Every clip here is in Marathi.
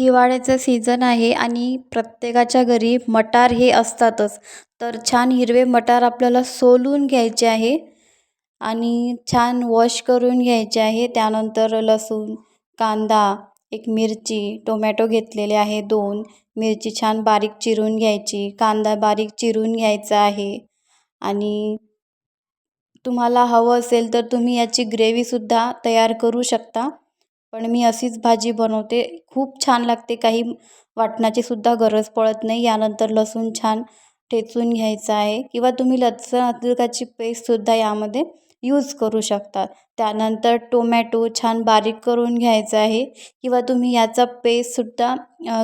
हिवाळ्याचं सीझन आहे आणि प्रत्येकाच्या घरी मटार हे असतातच. तर छान हिरवे मटार आपल्याला सोलून घ्यायचे आहे आणि छान वॉश करून घ्यायचे आहे. त्यानंतर लसूण कांदा एक मिरची टोमॅटो घेतलेले आहे दोन. मिरची छान बारीक चिरून घ्यायची. कांदा बारीक चिरून घ्यायचा आहे. आणि तुम्हाला हवं असेल तर तुम्ही याची ग्रेव्हीसुद्धा तयार करू शकता. पण मी अशीच भाजी बनवते. खूप छान लागते. काही वाटणाची सुद्धा गरज पडत नाही. यानंतर लसूण छान ठेचून घ्यायचा आहे. किंवा तुम्ही लसूण अद्रकाची पेस्टसुद्धा यामध्ये यूज करू शकता. त्यानंतर टोमॅटो छान बारीक करून घ्यायचा आहे. किंवा तुम्ही याचा पेस्टसुद्धा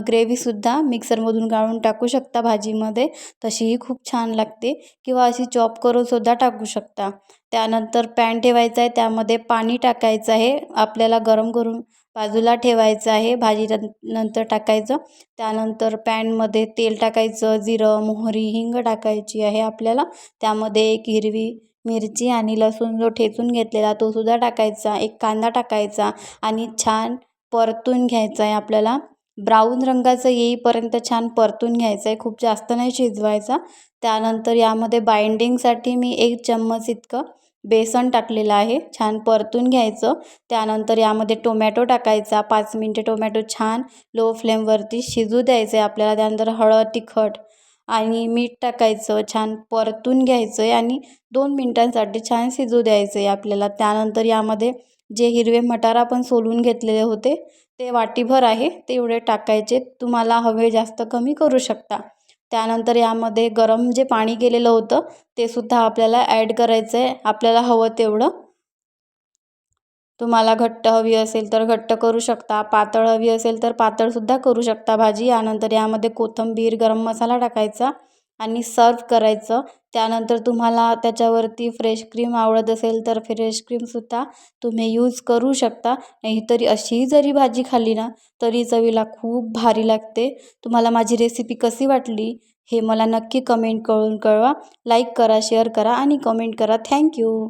ग्रेव्हीसुद्धा मिक्सरमधून गाळून टाकू शकता भाजीमध्ये. तशीही खूप छान लागते. किंवा अशी चॉप करूनसुद्धा टाकू शकता. त्यानंतर पॅन ठेवायचा आहे. त्यामध्ये पाणी टाकायचं आहे. आपल्याला गरम करून बाजूला ठेवायचं आहे. भाजी नंतर टाकायचं. त्यानंतर पॅनमध्ये तेल टाकायचं. जिरं मोहरी हिंग टाकायची आहे आपल्याला. त्यामध्ये एक हिरवी मिरची आणि लसूण जो ठेचून घेतलेला तो सुद्धा टाकायचा एक कांदा टाकायचा आणि छान परतून घ्यायचा आहे आपल्याला. ब्राऊन रंगाचं येईपर्यंत छान परतून घ्यायचं आहे खूप जास्त नाही शिजवायचा. त्यानंतर यामध्ये बाइंडिंगसाठी मी एक चम्मच इतकं बेसन टाकलेलं आहे छान परतून घ्यायचं. त्यानंतर यामध्ये टोमॅटो टाकायचा पाच मिनटे टोमॅटो छान लो फ्लेमवरती शिजू द्यायचं आहे आपल्याला. त्यानंतर हळद तिखट आणि मीठ टाकायचं छान परतून घ्यायचं आहे आणि दोन मिनटांसाठी छान शिजू द्यायचं आहे आपल्याला. त्यानंतर यामध्ये जे हिरवे मटार आपण सोलून घेतलेले होते ते वाटीभर आहे तेवढे टाकायचे. तुम्हाला हवे जास्त कमी करू शकता. त्यानंतर यामध्ये गरम जे पाणी केलेलं होतं ते सुद्धा आपल्याला ॲड करायचं आहे आपल्याला हवं तेवढं. तुम्हाला घट्ट हवी असेल तर घट्ट करू शकता पातळ हवी असेल तर पातळसुद्धा करू शकता भाजी. यानंतर यामध्ये कोथिंबीर गरम मसाला टाकायचा आणि सर्व करायचं. त्यानंतर तुम्हाला त्याच्यावरती फ्रेश क्रीम आवडत असेल तर फ्रेश क्रीमसुद्धा तुम्ही यूज करू शकता. नाही तरी अशीही जरी भाजी खाल्ली ना तरी चवीला खूप भारी लागते. तुम्हाला माझी रेसिपी कशी वाटली हे मला नक्की कमेंट करून कळवा. लाईक करा शेअर करा आणि कमेंट करा. थँक्यू